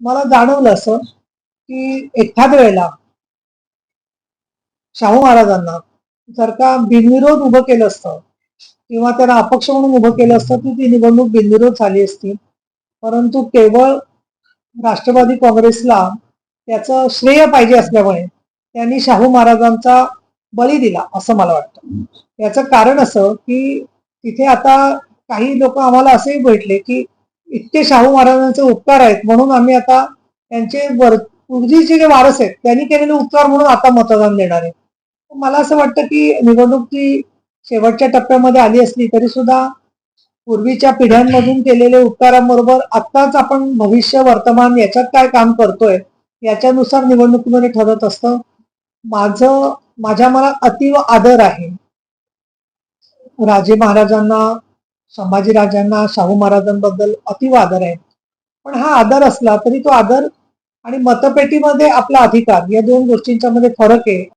मला जाणवलं असं की एखाद्या वेळेला शाहू महाराजांना जर का बिनविरोध उभं केलं असतं किंवा त्यांना अपक्ष म्हणून उभं केलं असतं तर ती निवडणूक बिनविरोध झाली असती. परंतु केवळ राष्ट्रवादी काँग्रेसला त्याचं श्रेय पाहिजे असल्यामुळे त्यांनी शाहू महाराजांचा बळी दिला असं मला वाटतं. याचं कारण असं की तिथे आता काही लोक आम्हाला असेही भेटले की इतके शाहू महाराजांचे उपकार आहेत म्हणून आम्ही आता त्यांचे वर पूर्वीचे जे वारस आहेत त्यांनी केलेले उपकार म्हणून आता मतदान देणार आहे. मला असं वाटतं की निवडणूक ती शेवटच्या टप्प्यामध्ये आली असली तरी सुद्धा पूर्वीच्या पिढ्यांमधून केलेले उपकारांबरोबर आत्ताच आपण भविष्य वर्तमान याच्यात काय काम करतोय याच्यानुसार निवडणुकीमध्ये ठरत असतं. माझं माझ्या मनात अतीव आदर आहे. राजे महाराजांना संभाजी राजांना शाहू महाराजांबद्दल अतिव आदर आहे. पण हा आदर असला तरी तो आदर आणि मतपेटीमध्ये आपला अधिकार या दोन गोष्टींच्या मध्ये फरक आहे.